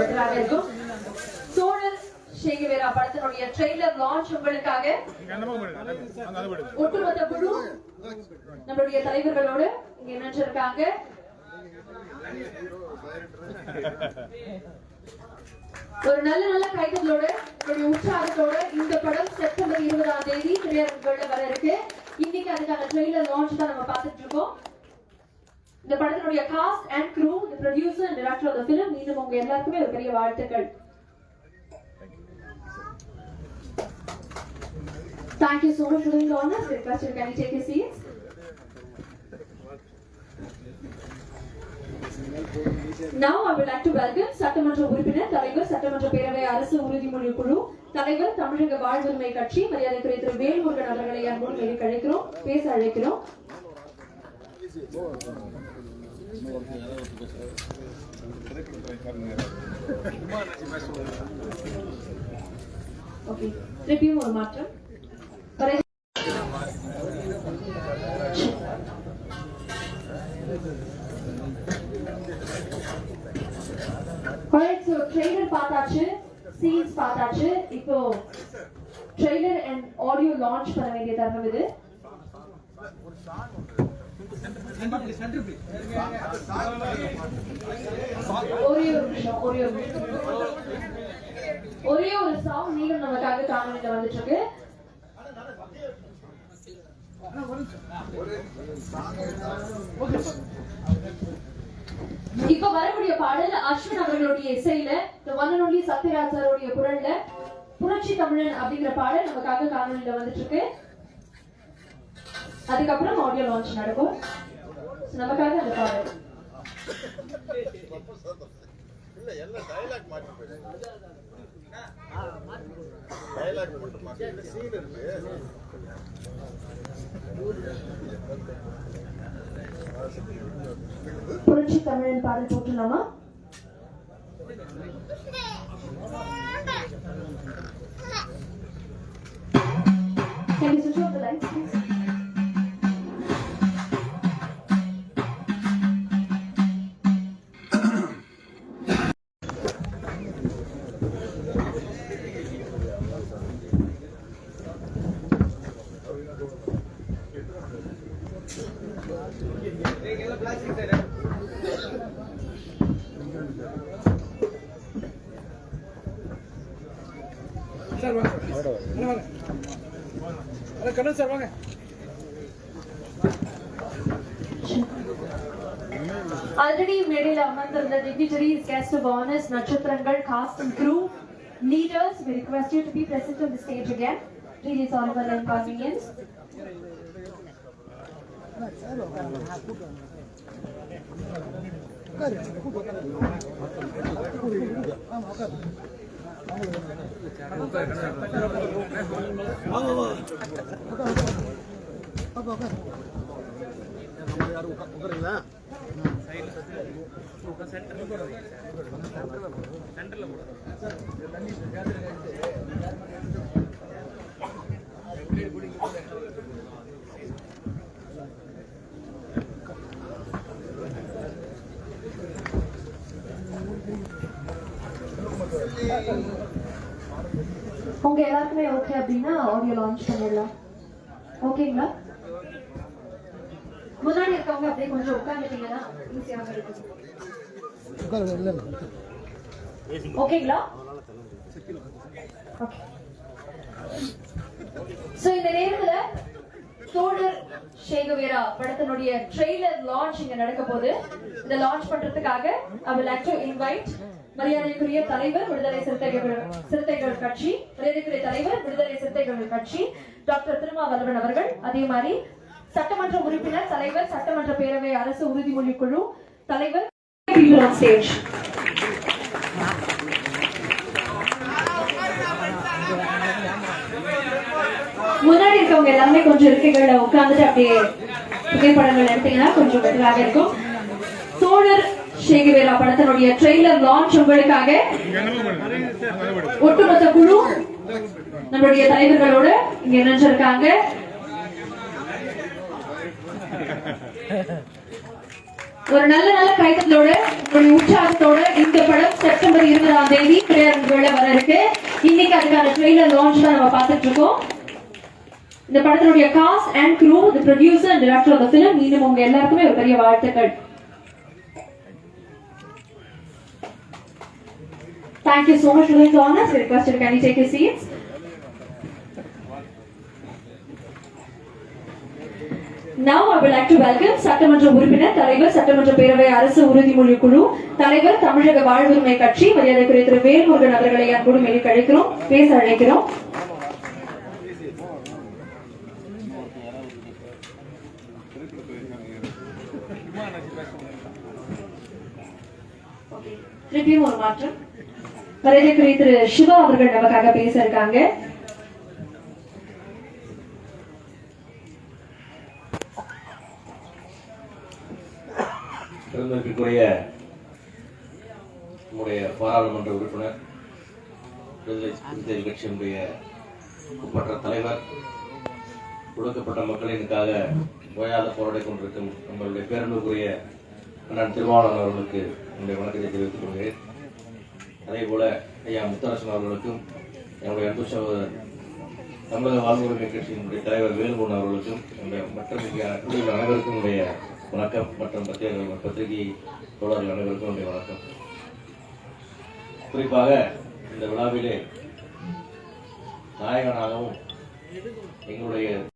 கொஞ்சம் இருக்கும் சோழர் சேகவேரா படத்தினுடைய ட்ரெய்லர் லான்ச் உங்களுக்காக ஒட்டுமொத்த குழு நம்மளுடைய தலைவர்களோடு இங்க நின்றிருக்காங்க. ஒரு நல்ல நல்ல கைதங்களோட ஒரு உற்சாகத்தோட இந்த படம் செப்டம்பர் இருபதாம் தேதி திரையரங்குகள்ல வர இருக்கு. இன்னைக்கு அதுக்கான ட்ரெய்லர் லான்ச் தான் நம்ம பார்த்துட்டு இருக்கோம். இந்த படத்தினுடைய cast and crew the producer and director of the film மீண்டும் உங்க எல்லாருக்குமே ஒரு பெரிய வாழ்த்துக்கள் Thank you so much for doing the honors. Request you can you take your seats. Now I would like to welcome சட்டமன்ற உறுப்பினர் தலைவர் சட்டமன்ற பேரவை அரசு உறுதிமொழி குழு தலைவர் தமிழக வாழ்வுரிமை கட்சி மரியாதைக்குரிய திரு வேல்முருகன் அவர்களை அன்போடு மேலே அழைக்கிறோம் பேச அழைக்கிறோம் ஓகே திருப்பியும் ஒரு மாற்றம். வரை- Alright, so trailer பார்த்தாச்சு scenes பார்த்தாச்சு. இப்போ trailer and audio launch பண்ண வேண்டிய தருணம் இது. ஒரே ஒரு நிமிஷம் ஒரே ஒரு ஒரே ஒரு சாங் நீங்களும் நமக்காக காணொலியில் வந்துட்டு இருக்கு இப்ப வரக்கூடிய பாடல் அஸ்வின் அவர்களுடைய இசையில the one சத்யராஜ் சாருடைய குரல்ல புரட்சி தமிழன் அப்படிங்கிற பாடல் நமக்காக காணொலியில வந்துட்டு இருக்கு அதுக்கப்புறம் ஆடியோ லான்ச் நடக்கும். நமக்காக அந்த பாடல் இல்ல எல்லாம் டயலாக் மாற்றி போயிடுச்சு டயலாக் மட்டும் மாற்றி இல்ல சீன் இருக்கு புரட்சி தமிழன் பாடல் போட்டுலாமா சார் வாங்க அண்ணா வாங்க அண்ணா கண்ணன் சார் வாங்க ஆல்ரெடி மேடையில் அமர்ந்திருந்த dignitaries, guest of honors, நட்சத்திரங்கள் cast and crew, leaders, we request you to be present on the stage again. Please, it's all of உட்காருங்களா சென்டர்ல போடுறோம் உங்க எல்லாருக்குமே ஓகே அப்படின்னா ஆடியோ லான்ச் பண்ணிடலாம். ஓகேங்களா முன்னாடி இருக்கவங்க அப்படியே கொஞ்சம் உட்காந்துட்டீங்கன்னா ஈஸியாக இருக்கும். ஓகேங்களா ஓகே சோ இந்த நேரத்துல தோழர் சேகவேரா படத்தினுடைய ட்ரெய்லர் லான்ச் இங்க நடக்க போகுது இதை லான்ச் பண்றதுக்காக I will like to invite மரியாதைக்குரிய தலைவர் விடுதலை சிறுத்தைகள் சிறுத்தைகள் கட்சி மரியாதைக்குரிய தலைவர் விடுதலை சிறுத்தைகள் கட்சி டாக்டர் திருமாவளவன் அவர்கள் அதே மாதிரி சட்டமன்ற உறுப்பினர் தலைவர் சட்டமன்ற பேரவை அரசு உறுதிமொழி குழு தலைவர். முன்னாடி இருக்கவங்க எல்லாமே கொஞ்சம் இருக்கைகள்ல உட்கார்ந்துட்டு அப்படியே புகைப்படங்கள் எடுத்தீங்கன்னா கொஞ்சம் பெட்டராக இருக்கும் சோழர் சேகவேரா படத்தினுடைய ட்ரெய்லர் லான்ச் உங்களுக்காக ஒட்டுமொத்த குழு நம்மளுடைய தலைவர்களோட இங்க நினைச்சிருக்காங்க ஒரு நல்ல நல்ல கைதத்தோட உங்களுடைய உற்சாகத்தோட இந்த படம் செப்டம்பர் இருபதாம் தேதி திரையரங்குல வர இருக்கு. இன்னைக்கு அதுக்கான ட்ரெய்லர் லான்ச் தான் நம்ம பார்த்துட்டு இருக்கோம். இந்த படத்தினுடைய cast and crew the producer and director of the film இன்னும் உங்க எல்லாருக்குமே ஒரு பெரிய வாழ்த்துக்கள். Thank you so much for the honors. We request you to kindly take your seats. Now I would like to welcome சட்டமன்ற உறுப்பினர் தலைவர் சட்டமன்ற பேரவை அரசு உறுதிமொழி குழு தலைவர் தமிழக வாழ்வுரிமை கட்சி மரியாதைக்குரிய திரு வேல்முருகன் அவர்களை அன்போடு மேலே அழைக்கிறோம் பேச அழைக்கிறோம் திருப்பியும் ஒரு மாற்றம் மரியாதைக்குரிய திரு சிவா அவர்கள் நமக்காக பேச இருக்காங்க பெருமதிப்பிற்குரிய நம்முடைய பாராளுமன்ற உறுப்பினர் விடுதலை கட்சியினுடைய ஒப்பற்ற தலைவர் ஒடுக்கப்பட்ட மக்களினுக்காக ஓயாத போராடி கொண்டிருக்கும் நம்மளுடைய பேரன்புக்குரிய அண்ணன் திருமாவளவன் அவர்களுக்கு என்னுடைய வணக்கத்தை தெரிவித்துக் கொள்கிறேன். அதே போல ஐயா முத்தரசன் அவர்களுக்கும் என்னுடைய அன்பு சகோதரர் தமிழக வாழ்வுரிமை கட்சியினுடைய தலைவர் வேலுமோகன் அவர்களுக்கும் என்னுடைய மற்ற குழுவில் அனைவருக்கும் உடைய வணக்கம் மற்றும் பத்திரிகை பத்திரிகை தோழர்கள் அனைவருக்கும் என்னுடைய வணக்கம். குறிப்பாக இந்த விழாவிலே நாயகனாகவும் எங்களுடைய